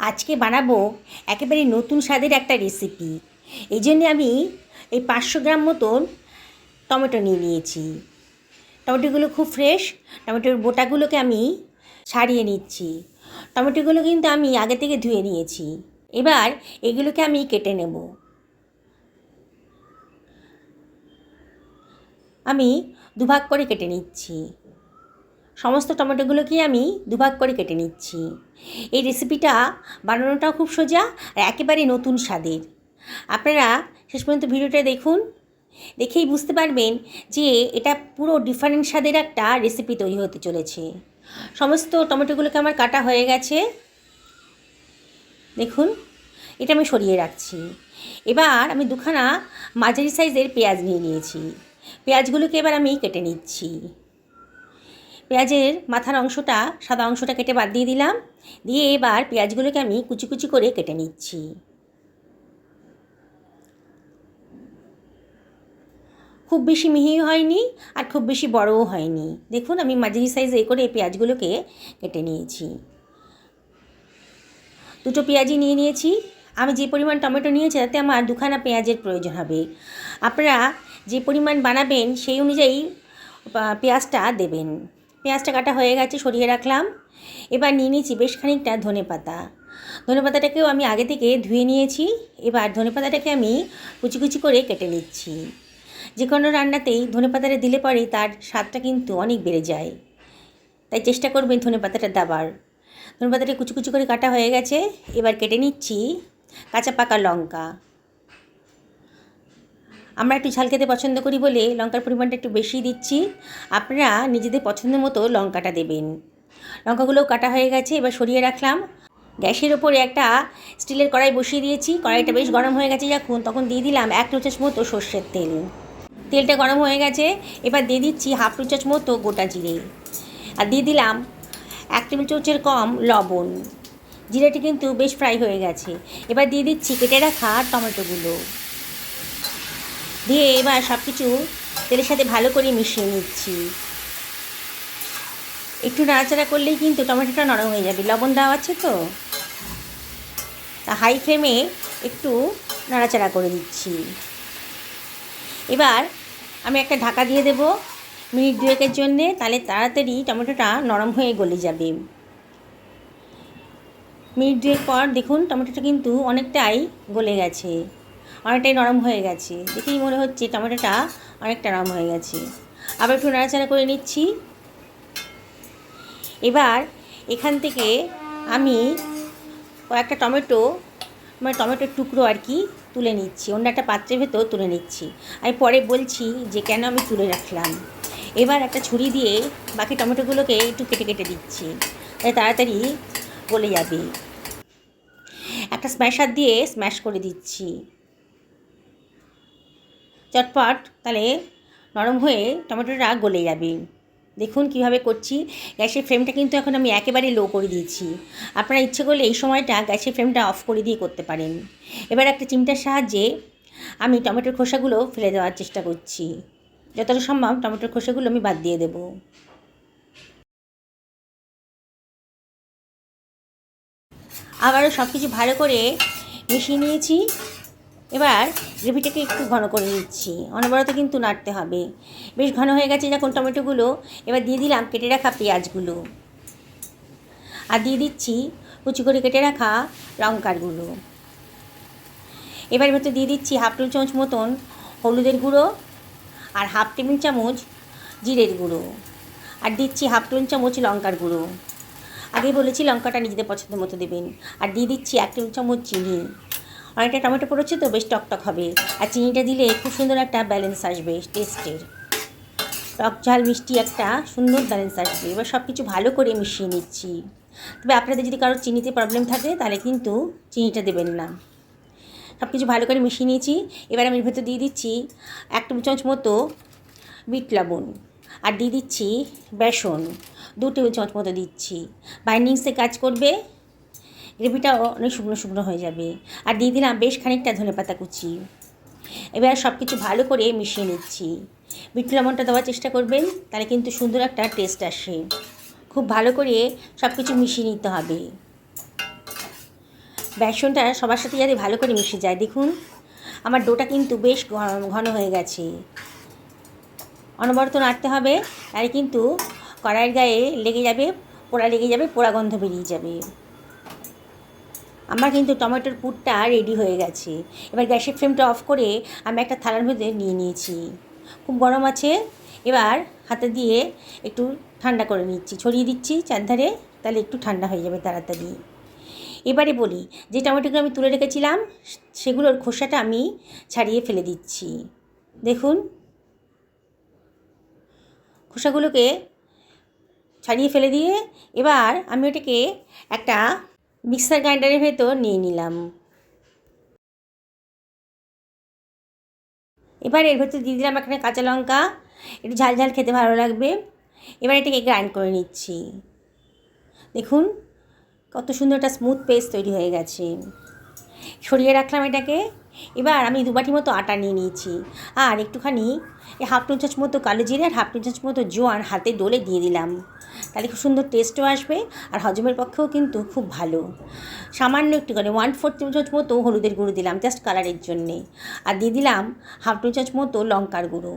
আজকে বানাবো একেবারে নতুন স্বাদের একটা রেসিপি এই জন্যে আমি এই পাঁচশো গ্রাম মতন টমেটো নিয়ে নিয়েছি। টমেটোগুলো খুব ফ্রেশ টমেটোর বোটাগুলোকে আমি ছাড়িয়ে নিচ্ছি। টমেটোগুলো কিন্তু আমি আগে থেকে ধুয়ে নিয়েছি। এবার এগুলোকে আমি কেটে নেব। আমি দুভাগ করে কেটে নিচ্ছি। সমস্ত টমেটোগুলোকে আমি দুভাগ করে কেটে নিচ্ছি। এই রেসিপিটা বানানোটাও খুব সোজা আর একেবারে নতুন স্বাদের। আপনারা শেষ পর্যন্ত ভিডিওটা দেখুন, দেখেই বুঝতে পারবেন যে এটা পুরো ডিফারেন্ট স্বাদের একটা রেসিপি তৈরি হতে চলেছে। সমস্ত টমেটোগুলোকে আমার কাটা হয়ে গেছে। দেখুন, এটা আমি সরিয়ে রাখছি। এবার আমি দুখানা মাঝারি সাইজের পেঁয়াজ নিয়ে নিয়েছি। পেঁয়াজগুলোকে এবার আমি কেটে নিচ্ছি। পেঁয়াজের মাথার অংশটা, সাদা অংশটা কেটে বাদ দিয়ে দিলাম। দিয়ে এবার পেঁয়াজগুলোকে আমি কুচি কুচি করে কেটে নিচ্ছি। খুব বেশি মিহি হয়নি আর খুব বেশি বড়ও হয়নি। দেখুন, আমি মাঝারি সাইজে করে এই পেঁয়াজগুলোকে কেটে নিয়েছি। দুটো পেঁয়াজই নিয়ে নিয়েছি। আমি যে পরিমাণ টমেটো নিয়েছি, তাতে আমার দুখানা পেঁয়াজের প্রয়োজন হবে। আপনারা যে পরিমাণ বানাবেন, সেই অনুযায়ী পেঁয়াজটা দেবেন। পেঁয়াজটা কাটা হয়ে গেছে, সরিয়ে রাখলাম। এবার নিয়ে নিয়েছি বেশ খানিকটা ধনে পাতা। ধনে পাতাটাকেও আমি আগে থেকে ধুয়ে নিয়েছি। এবার ধনে পাতাটাকে আমি কুচি কুচি করে কেটে নিচ্ছি। যে কোনো রান্নাতেই ধনে পাতাটা দিলে পরে তার স্বাদটা কিন্তু অনেক বেড়ে যায়। তাই চেষ্টা করবেন ধনে পাতাটা দাবার। ধনে পাতাটা কুচি কুচি করে কাটা হয়ে গেছে। এবার কেটে নিচ্ছি কাঁচা পাকা লঙ্কা। আমরা একটু ঝাল খেতে পছন্দ করি বলে লঙ্কার পরিমাণটা একটু বেশি দিচ্ছি। আপনারা নিজেদের পছন্দ মতো লঙ্কাটা দেবেন। লঙ্কাগুলোও কাটা হয়ে গেছে, এবার সরিয়ে রাখলাম। গ্যাসের ওপরে একটা স্টিলের কড়াই বসিয়ে দিয়েছি। কড়াইটা বেশ গরম হয়ে গেছে যখন, তখন দিয়ে দিলাম এক চামচ মতো সর্ষের তেল। তেলটা গরম হয়ে গেছে, এবার দিয়ে দিচ্ছি হাফ চামচ মতো গোটা জিরে। আর দিয়ে দিলাম এক টেবিল চামচের কম লবণ। জিরাটি কিন্তু বেশ ফ্রাই হয়ে গেছে। এবার দিয়ে দিচ্ছি কেটে রাখা টমেটোগুলো। দিয়ে এবার সব কিছু তেলের সাথে ভালো করে মিশিয়ে নিচ্ছি। একটু নাড়াচাড়া করলেই কিন্তু টমেটোটা নরম হয়ে যাবে। লবণ দেওয়া আছে তো? তা হাই ফ্লেমে একটু নাড়াচাড়া করে দিচ্ছি। এবার আমি একটা ঢাকা দিয়ে দেব মিনিট দুয়েকের জন্যে, তাহলে তাড়াতাড়ি টমেটোটা নরম হয়ে গলে যাবে। মিনিট দুয়েক পর দেখুন টমেটোটা কিন্তু অনেকটাই গলে গেছে। অনেকটাই নরম হয়ে গেছে। দেখেই মনে হচ্ছে টমেটোটা অনেকটা নরম হয়ে গেছে। আবার একটু নাড়াচাড়া করে নিচ্ছি। এবার এখান থেকে আমি কয়েকটা টমেটো মানে টমেটোর টুকরো আর কি তুলে নিচ্ছি। অন্য একটা পাত্রের ভেতর তুলে নিচ্ছি। আমি পরে বলছি যে কেন আমি তুলে রাখলাম। এবার একটা ছুরি দিয়ে বাকি টমেটোগুলোকে একটু কেটে কেটে দিচ্ছি। তাড়াতাড়ি গলে যাবে। একটা স্ম্যাশার দিয়ে স্ম্যাশ করে দিচ্ছি। চটপট তাহলে নরম হয়ে টমেটোটা গলে যাবে। দেখুন কীভাবে করছি। গ্যাসের ফ্লেমটা কিন্তু এখন আমি একেবারে লো করে দিয়েছি। আপনারা ইচ্ছে করলে এই সময়টা গ্যাসের ফ্লেমটা অফ করে দিয়ে করতে পারেন। এবার একটা চিমটার সাহায্যে আমি টমেটোর খোসাগুলো ফেলে দেওয়ার চেষ্টা করছি। যতটা সম্ভব টমেটোর খোসাগুলো আমি বাদ দিয়ে দেব। আবারও সব কিছু ভালো করে মিশিয়ে নিয়েছি। এবার গ্রেভিটাকে একটু ঘন করে নিচ্ছি। অনবরত কিন্তু নাড়তে হবে। বেশ ঘন হয়ে গেছে যখন টমেটোগুলো, এবার দিয়ে দিলাম কেটে রাখা পেঁয়াজগুলো। আর দিয়ে দিচ্ছি কুচি করে কেটে রাখা লঙ্কারগুলো। এবার ভেতর দিয়ে দিচ্ছি হাফ টেবিল চামচ মতন হলুদের গুঁড়ো আর হাফ টেবিল চামচ জিরের গুঁড়ো। আর দিচ্ছি হাফ টেবিল চামচ লঙ্কার গুঁড়ো। আগেই বলেছি লঙ্কাটা নিজেদের পছন্দ মতো দেবেন। আর দিয়ে দিচ্ছি এক টেবিল চামচ চিনি। অনেকটা টমেটো পড়েছে তো, বেশ টকটক হবে। আর চিনিটা দিলে খুব সুন্দর একটা ব্যালেন্স আসবে টেস্টের টক ঝাল, মিষ্টি একটা সুন্দর ব্যালেন্স আসবে। এবার সব কিছু ভালো করে মিশিয়ে নিচ্ছি। তবে আপনাদের যদি কারোর চিনিতে প্রবলেম থাকে, তাহলে কিন্তু চিনিটা দেবেন না। সব কিছু ভালো করে মিশিয়ে নিয়েছি। এবার আমি ভেতর দিয়ে দিচ্ছি এক টেবিল চামচ মতো বিট লবণ। আর দিয়ে দিচ্ছি বেসন। দু টেবিল চামচ মতো দিচ্ছি। বাইন্ডিংসে কাজ করবে গ্রেভিটা অনেক শুকনো শুকনো হয়ে যাবে। আর দিয়ে দিলাম বেশ খানিকটা ধনে পাতা কুচি। এবার সব কিছু ভালো করে মিশিয়ে নিচ্ছি। বিট লবণটা দেওয়ার চেষ্টা করবেন, তাহলে কিন্তু সুন্দর একটা টেস্ট আসে। খুব ভালো করে সব কিছু মিশিয়ে নিতে হবে। বেসনটা সবার সাথে যাতে ভালো করে মিশে যায়, দেখুন। আমার ডোটা কিন্তু বেশ ঘন হয়ে গেছে। অনবরত নাড়তে হবে, তাহলে কিন্তু কড়াইয়ের গায়ে লেগে যাবে, পোড়া লেগে যাবে, পোড়া গন্ধ বেরিয়ে যাবে। আমার কিন্তু টমেটোর পুরটা রেডি হয়ে গেছে। এবার গ্যাসের ফ্লেমটা অফ করে আমি একটা থালার মধ্যে নিয়ে নিয়েছি। খুব গরম আছে। এবার হাতে দিয়ে একটু ঠান্ডা করে নিচ্ছি। ছড়িয়ে দিচ্ছি চারধারে তাহলে একটু ঠান্ডা হয়ে যাবে তাড়াতাড়ি। এবারে বলি, যে টমেটোগুলো আমি তুলে রেখেছিলাম, সেগুলোর খোসাটা আমি ছাড়িয়ে ফেলে দিচ্ছি। দেখুন। খোসাগুলোকে ছাড়িয়ে ফেলে দিয়ে এবার আমি ওটাকে একটা মিক্সার গ্রাইন্ডারের ভেতর নিয়ে নিলাম। এবার এর ভেতর দিয়ে দিলাম এখানে কাঁচা লঙ্কা, একটু ঝাল ঝাল খেতে ভালো লাগবে। এবার এটাকে গ্রাইন্ড করে নিচ্ছি। দেখুন, কত সুন্দর একটা স্মুথ পেস্ট তৈরি হয়ে গেছে। সরিয়ে রাখলাম এটাকে। এবার আমি দু বাটি মতো আটা নিয়ে নিয়েছি। আর একটুখানি হাফ টু চামচ মতো কালো জিরে আর হাফ টু চামচ মতো জোয়ান হাতে ডোলে দিয়ে দিলাম। তাহলে খুব সুন্দর টেস্টও আসবে আর হজমের পক্ষেও কিন্তু খুব ভালো। সামান্য একটুখানি ওয়ান ফোর চামচ মতো হলুদের গুঁড়ো দিলাম জাস্ট কালারের জন্যে। আর দিয়ে দিলাম হাফ টু চামচ মতো লঙ্কার গুঁড়ো।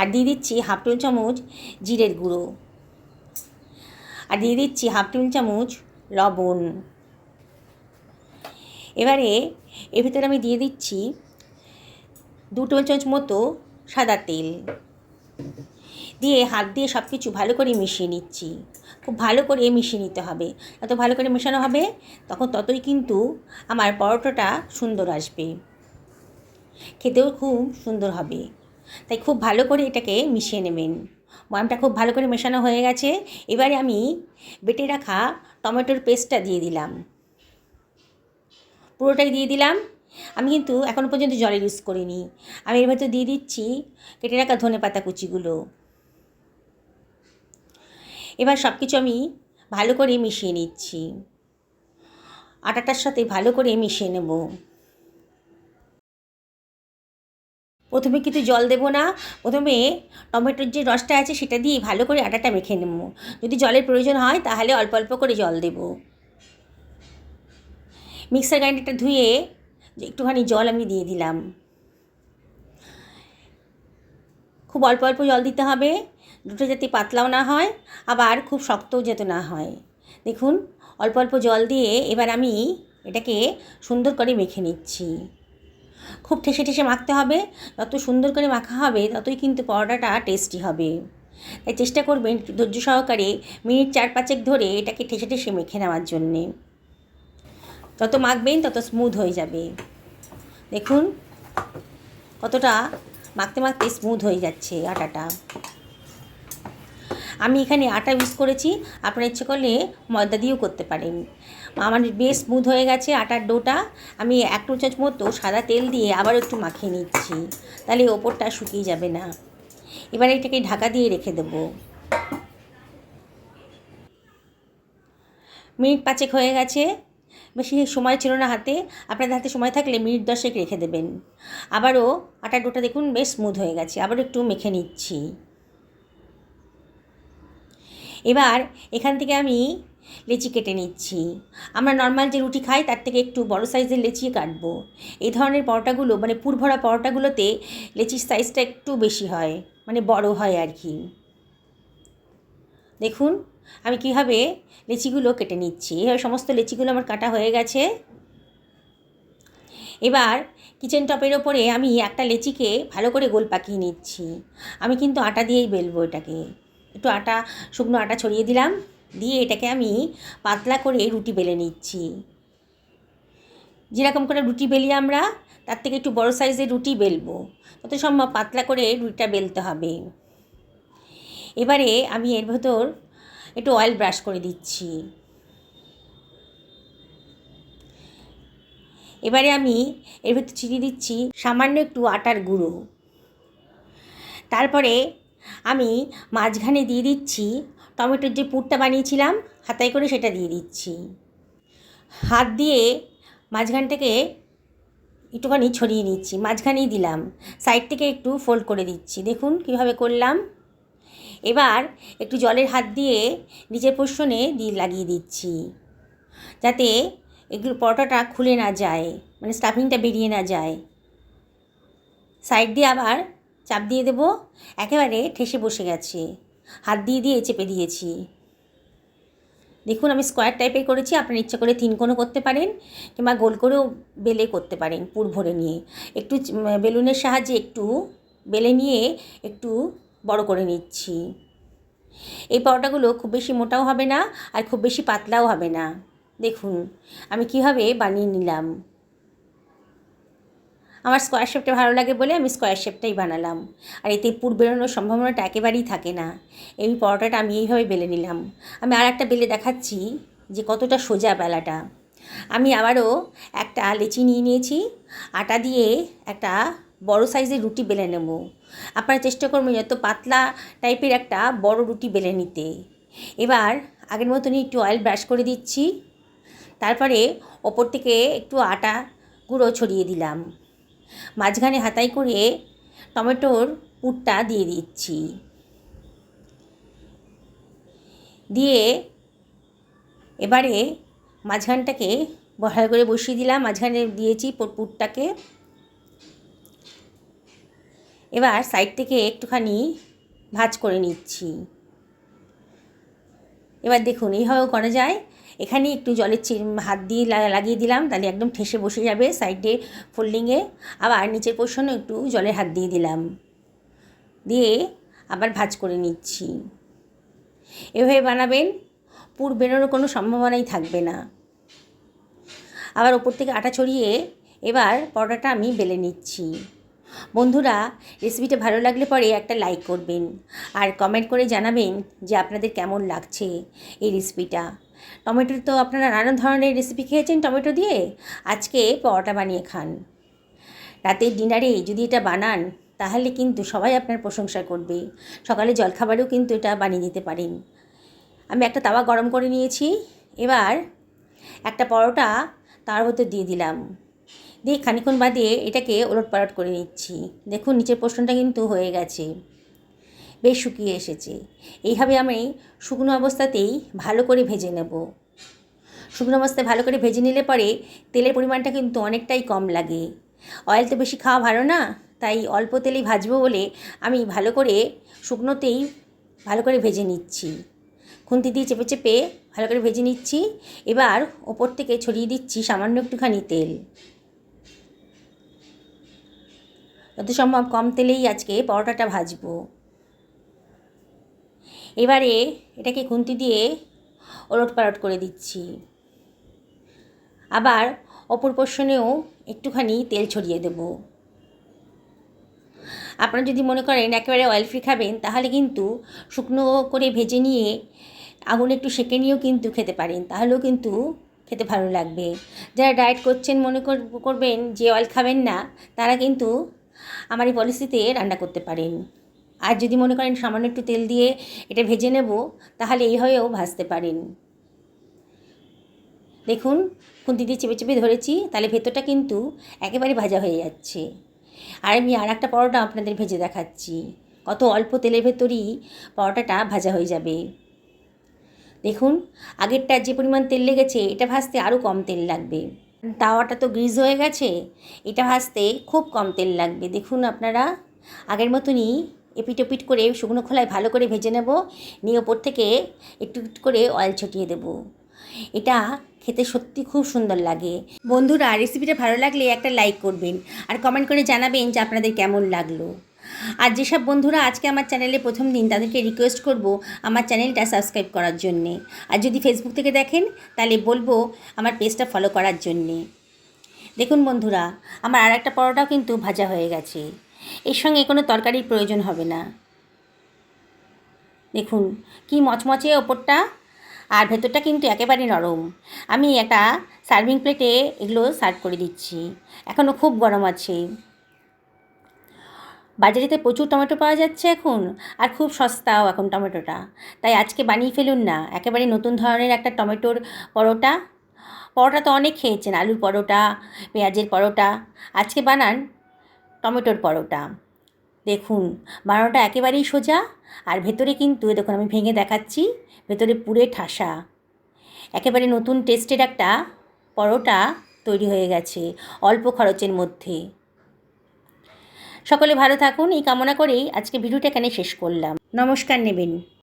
আর দিয়ে দিচ্ছি হাফ টেবিল চামচ জিরের গুঁড়ো। আর দিয়ে দিচ্ছি হাফ টেবিল চামচ লবণ। এবারে এর ভিতরে আমি দিয়ে দিচ্ছি দু টেবিল চামচ মতো সাদা তেল। দিয়ে হাত দিয়ে সব কিছু ভালো করে মিশিয়ে নিচ্ছি। খুব ভালো করে মিশিয়ে নিতে হবে। যত ভালো করে মেশানো হবে, তখন ততই কিন্তু আমার পরোটাটা সুন্দর আসবে। খেতেও খুব সুন্দর হবে। তাই খুব ভালো করে এটাকে মিশিয়ে নেবেন। ময়ামটা খুব ভালো করে মেশানো হয়ে গেছে। এবারে আমি বেটে রাখা টমেটোর পেস্টটা দিয়ে দিলাম। পুরোটাই দিয়ে দিলাম। আমি কিন্তু এখনও পর্যন্ত জলের ইউজ করিনি। আমি এর ভেতর দিয়ে দিচ্ছি কেটে রাখা ধনে পাতা কুচিগুলো। এবার সব কিছু আমি ভালো করে মিশিয়ে নিচ্ছি। আটাটার সাথে ভালো করে মিশিয়ে নেব। প্রথমে কিন্তু জল দেবো না। প্রথমে টমেটোর যে রসটা আছে সেটা দিয়ে ভালো করে আটাটা মেখে নেব। যদি জলের প্রয়োজন হয় তাহলে অল্প অল্প করে জল দেব। মিক্সার গ্রাইন্ডারটা ধুয়ে একটুখানি জল আমি দিয়ে দিলাম। খুব অল্প অল্প জল দিতে হবে, দুটো যাতে পাতলাও না হয়, আবার খুব শক্তও যাতে না হয়। দেখুন, অল্প অল্প জল দিয়ে এবার আমি এটাকে সুন্দর করে মেখে নিচ্ছি। খুব ঠেসে ঠেসে মাখতে হবে, যত সুন্দর করে মাখা হবে, ততই কিন্তু পরোটাটা টেস্টি হবে। তাই চেষ্টা করবেন ধৈর্য সহকারে মিনিট চার পাঁচেক ধরে এটাকে ঠেসে ঠেসে মেখে নেওয়ার জন্যে। যত মাখবেন তত স্মুথ হয়ে যাবে। দেখুন, কতটা মাখতে মাখতে স্মুথ হয়ে যাচ্ছে আটাটা। আমি এখানে আটা ইউজ করেছি, আপনারা ইচ্ছে করলে ময়দা দিয়েও করতে পারেন। আমার বেশ স্মুথ হয়ে গেছে আটার ডোটা। আমি এক টু চামচ মতো সাদা তেল দিয়ে আবার একটু মাখিয়ে নিচ্ছি, তাহলে ওপরটা শুকিয়ে যাবে না। এবার এটাকে ঢাকা দিয়ে রেখে দেবো। মিনিট পাঁচেক হয়ে গেছে। বেশি সময় ছিল না হাতে, আপনাদের হাতে সময় থাকলে মিনিট দশেক রেখে দেবেন। আবারও আটার ডোটা দেখুন, বেশ স্মুথ হয়ে গেছে। আবারও একটু মেখে নিচ্ছি। এবার এখান থেকে আমি লেচি কেটে নিচ্ছি। আমরা নর্মাল যে রুটি খাই, তার থেকে একটু বড় সাইজের লেচি কাটবো। এই ধরনের পরোটাগুলো মানে পুরভরা পরোটাগুলোতে লেচির সাইজটা একটু বেশি হয় মানে বড় হয় আর কি। দেখুন আমি কীভাবে লেচিগুলো কেটে নিচ্ছি? এভাবে সমস্ত লেচিগুলো আমার কাটা হয়ে গেছে। এবার কিচেন টপের ওপরে আমি একটা লেচিকে ভালো করে গোল পাকিয়ে নিচ্ছি। আমি কিন্তু আটা দিয়েই বেলবো এটাকে। একটু আটা, শুকনো আটা ছড়িয়ে দিলাম। দিয়ে এটাকে আমি পাতলা করে রুটি বেলে নিচ্ছি। যেরকম করে রুটি বেলি আমরা, তার থেকে একটু বড় সাইজের রুটি বেলবো। যত সম্ভব পাতলা করে রুটিটা বেলতে হবে। এবারে আমি এর ভেতর একটু অয়েল ব্রাশ করে দিচ্ছি। এবারে আমি এর ভেতর ছিটিয়ে দিচ্ছি, সামান্য একটু আটার গুঁড়ো। তারপরে আমি মাঝখানে দিয়ে দিচ্ছি টমেটোর যে পুরটা বানিয়েছিলাম, হাতায় করে সেটা দিয়ে দিচ্ছি। হাত দিয়ে মাঝখান থেকে একটুখানি ছড়িয়ে নিচ্ছি, মাঝখানেই দিলাম। সাইড থেকে একটু ফোল্ড করে দিচ্ছি। দেখুন কীভাবে করলাম। এবার একটু জলের হাত দিয়ে নিচের পোর্শনে দিয়ে লাগিয়ে দিচ্ছি। যাতে এগুলো পরোটাটা খুলে না যায় মানে স্টাফিংটা বেরিয়ে না যায়। সাইড দিয়ে আবার চাপ দিয়ে দেবো, একেবারে ঠেসে বসে গেছে। হাত দিয়ে দিয়ে চেপে দিয়েছি। দেখুন, আমি স্কোয়ার টাইপের করেছি, আপনার ইচ্ছা করে তিন কোণও করতে পারেন কিংবা গোল করেও বেলে করতে পারেন পুর ভরে নিয়ে। একটু বেলুনের সাহায্যে একটু বেলে নিয়ে একটু বড় করে নিচ্ছি। এই পরোটাগুলো খুব বেশি মোটাও হবে না আর খুব বেশি পাতলাও হবে না। দেখুন, আমি কীভাবে বানিয়ে নিলাম। আমার স্কোয়ার শেপটা ভালো লাগে বলে আমি স্কোয়ার শেপটাই বানালাম। আর এতে পুর বেরোনোর সম্ভাবনাটা একেবারেই থাকে না। এই পরোটাটা আমি এইভাবে বেলে নিলাম। আমি আর একটা বেলে দেখাচ্ছি যে কতটা সোজা বেলাটা। আমি আবারও একটা লেচি নিয়ে নিয়েছি। আটা দিয়ে একটা বড় সাইজের রুটি বেলে নেব। আপনারা চেষ্টা করবেন যত পাতলা টাইপের একটা বড় রুটি বেলে নিতে। এবার আগের মতনই একটু অয়েল ব্রাশ করে দিচ্ছি। তারপরে ওপর থেকে একটু আটা গুঁড়ো ছড়িয়ে দিলাম। মাঝখানে হাতাই করে টমেটোর পুরটা দিয়ে দিচ্ছি। দিয়ে এবারে মাঝখানটাকে ভালো করে বসিয়ে দিলাম। মাঝখানে দিয়েছি পুর- পুরটাকে। এবার সাইড থেকে একটুখানি ভাজ করে নিচ্ছি। এবার দেখুন, এইভাবেও করা যায়। এখানে একটু জলের চি- হাত দিয়ে লাগিয়ে দিলাম, তাহলে একদম ঠেসে বসে যাবে সাইডে ফোল্ডিংয়ে আবার নিচের পোর্শনও একটু জলের হাত দিয়ে দিলাম। দিয়ে আবার ভাজ করে নিচ্ছি। এভাবে বানাবেন, পুর বেরোনোর কোনো সম্ভাবনাই থাকবে না। আবার ওপর থেকে আটা ছড়িয়ে এবার পরোটাটা আমি বেলে নিচ্ছি। বন্ধুরা রেসিপিটা ভালো লাগলে পরে একটা লাইক করবেন আর কমেন্ট করে জানাবেন যে আপনাদের কেমন লাগছে এই রেসিপিটা টমেটোর তো আপনারা নানা ধরনের রেসিপি খেয়েছেন টমেটো দিয়ে। আজকে পরোটা বানিয়ে খান। রাতের ডিনারে যদি এটা বানান, তাহলে কিন্তু সবাই আপনার প্রশংসা করবে। সকালে জলখাবারেও কিন্তু এটা বানিয়ে দিতে পারেন। আমি একটা তাওয়া গরম করে নিয়েছি। এবার একটা পরোটা তার ভেতর দিয়ে দিলাম। দিয়ে খানিক্ষণ বাদে এটাকে ওলট পালট করে নিচ্ছি। দেখুন, নিচের পোর্শনটা কিন্তু হয়ে গেছে। বেশ শুকিয়ে এসেছে। এইভাবে আমি শুকনো অবস্থাতেই ভালো করে ভেজে নেব। শুকনো অবস্থায় ভালো করে ভেজে নিলে পরে তেলের পরিমাণটা কিন্তু অনেকটাই কম লাগে। অয়েল তো বেশি খাওয়া ভালো না, তাই অল্প তেলেই ভাজবো বলে আমি ভালো করে শুকনোতেই ভালো করে ভেজে নিচ্ছি। খুন্তি দিয়ে চেপে চেপে ভালো করে ভেজে নিচ্ছি। এবার ওপর থেকে ছড়িয়ে দিচ্ছি সামান্য একটুখানি তেল। যত সম্ভব কম তেলেই আজকে পরোটাটা ভাজবো। এবারে এটাকে খুন্তি দিয়ে ওলট পালট করে দিচ্ছি। আবার অপর পোর্শনেও একটুখানি তেল ছড়িয়ে দেব। আপনারা যদি মনে করেন একেবারে অয়েল ফ্রি খাবেন, তাহলে কিন্তু শুকনো করে ভেজে নিয়ে আগুন একটু সেঁকে নিয়েও কিন্তু খেতে পারেন। তাহলেও কিন্তু খেতে ভালো লাগবে। যারা ডায়েট করছেন, মনে কর- করবেন যে অয়েল খাবেন না, তারা কিন্তু আমার এই পলিসিতে রান্না করতে পারেন। আর যদি মনে করেন সামান্য একটু তেল দিয়ে এটা ভেজে নেব, তাহলে এইভাবেও ভাজতে পারেন। দেখুন খুন্তি দিয়ে চেপে চেপে ধরেছি, তাহলে ভেতরটা কিন্তু একেবারে ভাজা হয়ে যাচ্ছে। আর আমি আর একটা পরোটা আপনাদের ভেজে দেখাচ্ছি। কত অল্প তেলের ভেতরই পরোটাটা ভাজা হয়ে যাবে। দেখুন, আগেরটা যে পরিমাণ তেল লেগেছে, এটা ভাজতে আরও কম তেল লাগবে। তাওয়াটা তো গ্রিজ হয়ে গেছে। এটা ভাজতে খুব কম তেল লাগবে। দেখুন আপনারা, আগের মতনই এপিট ওপিট করে শুকনো খোলায় ভালো করে ভেজে নেব। নিয়ে ওপর থেকে একটু একটু করে অয়েল ছটিয়ে দেব। এটা খেতে সত্যি খুব সুন্দর লাগে। বন্ধুরা রেসিপিটা ভালো লাগলে একটা লাইক করবেন। আর কমেন্ট করে জানাবেন যে আপনাদের কেমন লাগল। আর যেসব বন্ধুরা আজকে আমার চ্যানেলে প্রথম দিন তাদেরকে রিকোয়েস্ট করব আমার চ্যানেলটা সাবস্ক্রাইব করার জন্যে। আর যদি ফেসবুক থেকে দেখেন, তাহলে বলব আমার পেজটা ফলো করার জন্যে। দেখুন বন্ধুরা, আমার আর একটা পরোটাও কিন্তু ভাজা হয়ে গেছে। এর সঙ্গে কোনো তরকারির প্রয়োজন হবে না। দেখুন, কি মচমচে ওপরটা, আর ভেতরটা কিন্তু একেবারে নরম। আমি একটা সার্ভিং প্লেটে এগুলো সার্ভ করে দিচ্ছি। এখনও খুব গরম আছে। বাজারেতে প্রচুর টমেটো পাওয়া যাচ্ছে এখন, আর খুব সস্তাও এখন টমেটোটা। তাই আজকে বানিয়ে ফেলুন না, একেবারে নতুন ধরনের একটা টমেটোর পরোটা। পরোটা তো অনেক খেয়েছেন, আলুর পরোটা, পেঁয়াজের পরোটা, আজকে বানান টমেটোর পরোটা। দেখুন, বানানোটা একেবারেই সোজা, আর ভেতরে কিন্তু দেখুন আমি ভেঙে দেখাচ্ছি, ভেতরে পুরে ঠাসা। একেবারে নতুন টেস্টের একটা পরোটা তৈরি হয়ে গেছে, অল্প খরচের মধ্যে। সকলে ভালো থাকুন এই কামনা করেই আজকে ভিডিওটা এখানে শেষ করলাম। নমস্কার নেবেন।